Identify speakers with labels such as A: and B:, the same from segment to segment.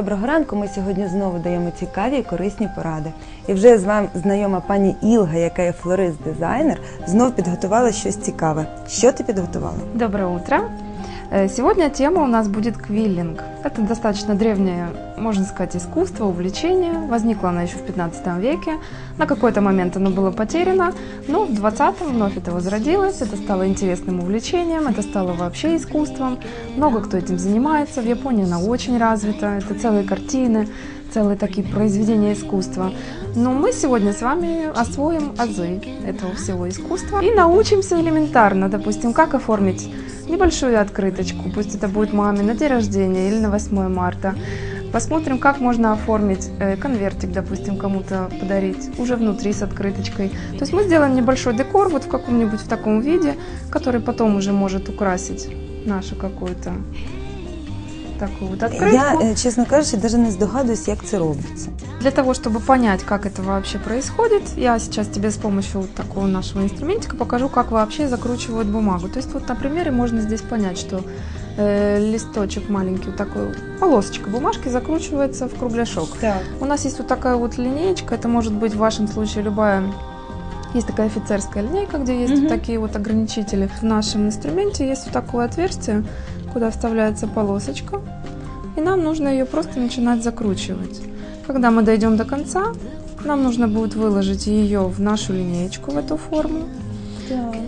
A: доброго ранку. Ми сьогодні знову даємо цікаві і корисні поради. І вже з вами знайома пані Ілга, яка є флорист-дизайнер, знов підготувала щось цікаве. Що ти підготувала?
B: Доброе утро. Э, Сегодня тема у нас будет квиллинг. Это достаточно древнее, можно сказать, искусство, увлечение. Возникло оно еще в 15 веке. На какой-то момент оно было потеряно, но в 20-м вновь это возродилось. Это стало интересным увлечением, это стало вообще искусством. Много кто этим занимается. В Японии оно очень развито. Это целые картины, целые такие произведения искусства. Но мы сегодня с вами освоим азы этого всего искусства и научимся элементарно, допустим, как оформить небольшую открыточку, пусть это будет маме на день рождения или на 8 марта. Посмотрим, как можно оформить э, конвертик, допустим, кому-то подарить уже внутри с открыточкой. То есть мы сделаем небольшой декор вот в каком-нибудь в таком виде, который потом уже может украсить нашу какую-то такую вот открытку.
A: Я, е, чесно кажучи, навіть не здогадуюсь, як це робиться.
B: Для того, чтобы понять, как это вообще происходит, я сейчас тебе с помощью вот такого нашего инструментика покажу, как вообще закручивают бумагу. То есть вот на примере можно здесь понять, что э, листочек маленький, вот такой полосочка бумажки закручивается в кругляшок.
A: Так.
B: У нас есть вот такая вот линеечка, это может быть в вашем случае любая есть такая офицерская линейка, где есть
A: Мгм.
B: вот такие вот ограничители. В нашем инструменте есть вот такое отверстие, куда вставляется полосочка, и нам нужно ее просто начинать закручивать. Когда мы дойдем до конца, нам нужно будет выложить ее в нашу линеечку, в эту форму.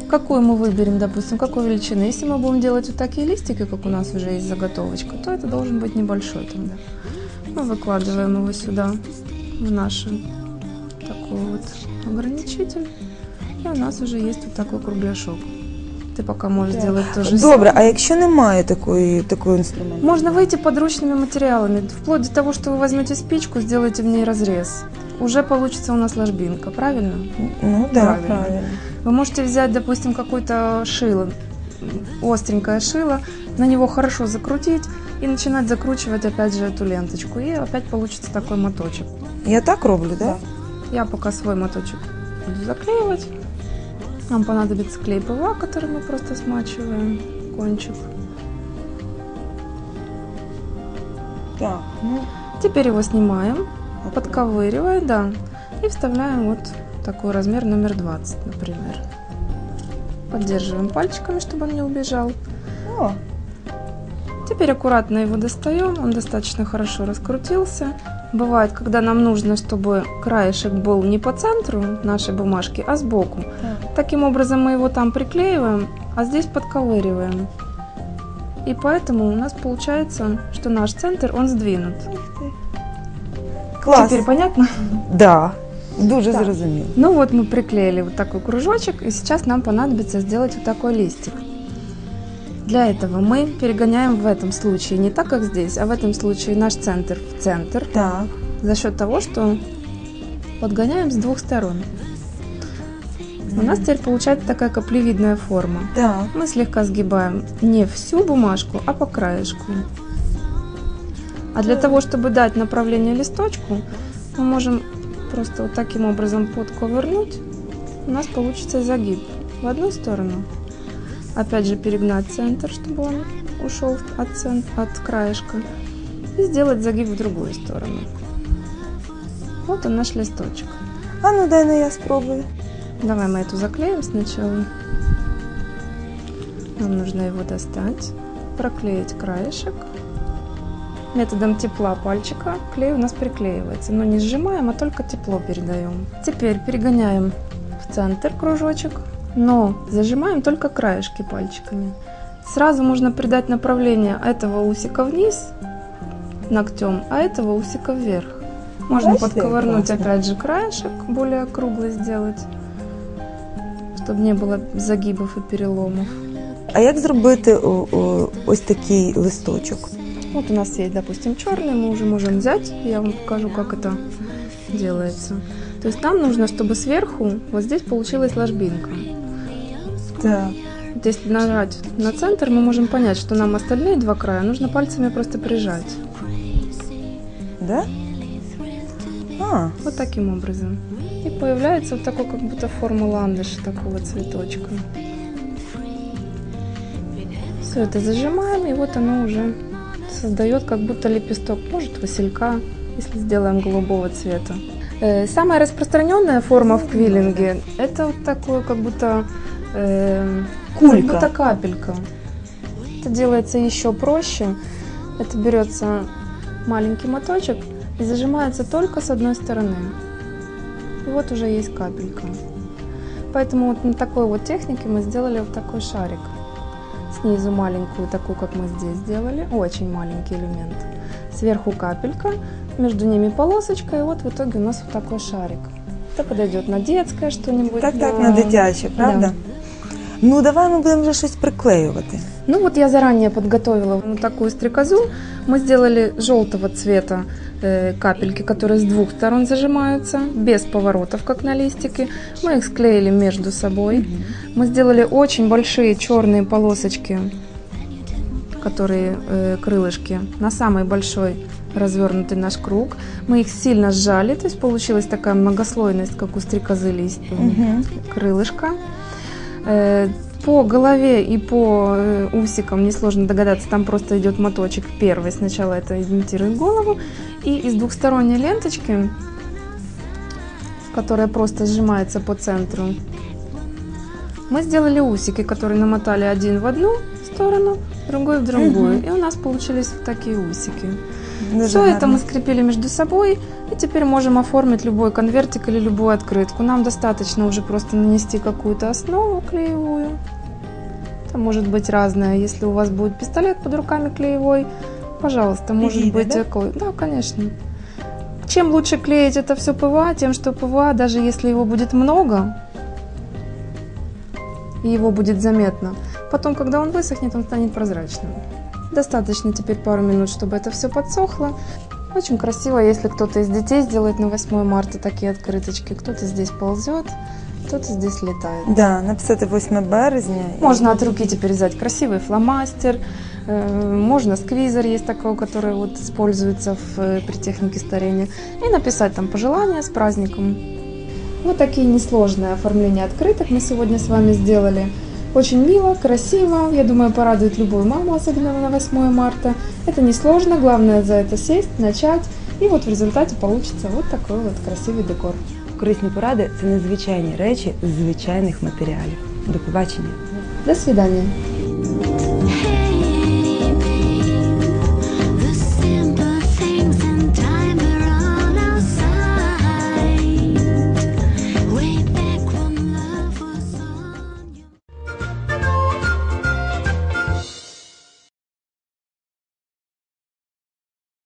B: Какую мы выберем, допустим, какой величины. Если мы будем делать вот такие листики, как у нас уже есть заготовочка, то это должен быть небольшой тогда. Мы выкладываем его сюда, в наш такой вот ограничитель. И у нас уже есть вот такой кругляшок. Ты пока можешь
A: Так.
B: сделать то же
A: Добре, а якщо немає такої, такого інструменту?
B: можно выйти подручными материалами, вплоть до того, что вы возьмете спичку, сделаете в ней разрез. Уже получится у нас ложбинка, правильно?
A: Ну так,
B: Правильно.
A: правильно.
B: Вы можете взять, допустим, какое-то шило, остренькое шило, на него хорошо закрутить и начинать закручивать опять же эту ленточку. И опять получится такой моточек.
A: Я так роблю, так?
B: Да. Я пока свой моточек буду заклеивать. Нам понадобится клей ПВА, который мы просто смачиваем кончик.
A: Так. Ну,
B: Теперь его снимаем, подковыривая, да, и вставляем вот такой размер номер 20, например. Поддерживаем пальчиками, чтобы он не убежал.
A: О,
B: Теперь аккуратно его достаем, он достаточно хорошо раскрутился. Бывает, когда нам нужно, чтобы краешек был не по центру нашей бумажки, а сбоку.
A: так.
B: Таким образом мы его там приклеиваем, а здесь подковыриваем. И поэтому у нас получается, что наш центр, он сдвинут.
A: Клас.
B: Теперь понятно?
A: Да. Дуже
B: Так.
A: зрозуміло.
B: Ну вот мы приклеили вот такой кружочек, и сейчас нам понадобится сделать вот такой листик. Для этого мы перегоняем в этом случае не так, как здесь, а в этом случае наш центр в центр
A: Так.
B: за счет того, что подгоняем с двух сторон. У нас теперь получается такая каплевидная форма.
A: Так.
B: Мы слегка сгибаем не всю бумажку, а по краешку. А для того, чтобы дать направление листочку, мы можем просто вот таким образом подковырнуть. У нас получится загиб в одну сторону. Опять же перегнать центр, чтобы он ушел от, цен- от краешка. И сделать загиб в другую сторону. Вот он наш листочек.
A: А ну дай ну я спробую.
B: Давай мы эту заклеим сначала. Нам нужно его достать, проклеить краешек. Методом тепла пальчика клей у нас приклеивается, но не сжимаем, а только тепло передаем. Теперь перегоняем в центр кружочек, но зажимаем только краешки пальчиками. Сразу можно придать направление этого усика вниз ногтем, а этого усика вверх. Можно
A: Бачите,
B: подковырнуть
A: классно.
B: опять же краешек, более круглый сделать чтобы не было загибов и переломов.
A: А як зробити о, о, ось такий листочок?
B: Вот у нас есть, допустим, черный, мы уже можем взять, я вам покажу, как это делается. То есть нам нужно, чтобы сверху вот здесь получилась ложбинка.
A: Так.
B: Вот если нажать на центр, мы можем понять, что нам остальные два края нужно пальцами просто прижать.
A: Да? А,
B: Вот таким образом. И появляется вот такой, как будто форма ландыша такого цветочка. Все это зажимаем, и вот оно уже создает как будто лепесток, может василька, если сделаем голубого цвета. Э, Самая распространенная форма в квиллинге – это вот такое как будто, э,
A: Кулька.
B: как будто капелька. Это делается еще проще. Это берется маленький моточек и зажимается только с одной стороны. И вот уже есть капелька. Поэтому вот на такой вот технике мы сделали вот такой шарик. Снизу маленькую, такую, как мы здесь сделали, очень маленький элемент. Сверху капелька, между ними полосочка, и вот в итоге у нас вот такой шарик. Это подойдет на детское что-нибудь.
A: Так, так,
B: на-
A: на дитяче, правда? Ну, давай ми будемо вже щось приклеювати.
B: Ну вот я заранее подготовила вот такую стрекозу. Мы сделали желтого цвета капельки, которые с двух сторон зажимаются, без поворотов, как на листике. Мы их склеили между собой. Мы сделали очень большие черные полосочки, которые крылышки, на самый большой развернутый наш круг. Мы их сильно сжали, то есть получилась такая многослойность, как у стрекозы лист,
A: Мгм.
B: крылышко. Э, По голове и по э, усикам несложно догадаться, там просто идет моточек первый. Сначала это имитирует голову. И из двухсторонней ленточки, которая просто сжимается по центру, мы сделали усики, которые намотали один в одну сторону, другой в другую.
A: Мгм.
B: И у нас получились вот такие усики.
A: Дуже
B: Все это мы скрепили между собой, и теперь можем оформить любой конвертик или любую открытку. Нам достаточно уже просто нанести какую-то основу клеевую. Это может быть разное. Если у вас будет пистолет под руками клеевой, пожалуйста, может
A: Видно,
B: быть
A: да?
B: такой. Да, конечно. Чем лучше клеить это все ПВА, тем что ПВА, даже если его будет много, и его будет заметно, потом, когда он высохнет, он станет прозрачным. Достаточно теперь пару минут, чтобы это все подсохло. Очень красиво, если кто-то из детей сделает на 8 марта такие открыточки. Кто-то здесь ползет, кто-то здесь летает.
A: Да, написати 8 березня.
B: Можно от руки теперь взять красивый фломастер, э, можно сквизер есть такой, который вот используется в, э, при технике старения, и написать там пожелания с праздником. Вот такие несложные оформления открыток мы сегодня с вами сделали. Очень мило, красиво, я думаю, порадует любую маму, особенно на 8 марта. Это несложно, главное за это сесть, начать, и вот в результате получится вот такой вот красивый декор.
A: Корисні поради це незвичайні речі з звичайних матеріалів. До побачення.
B: До свидания.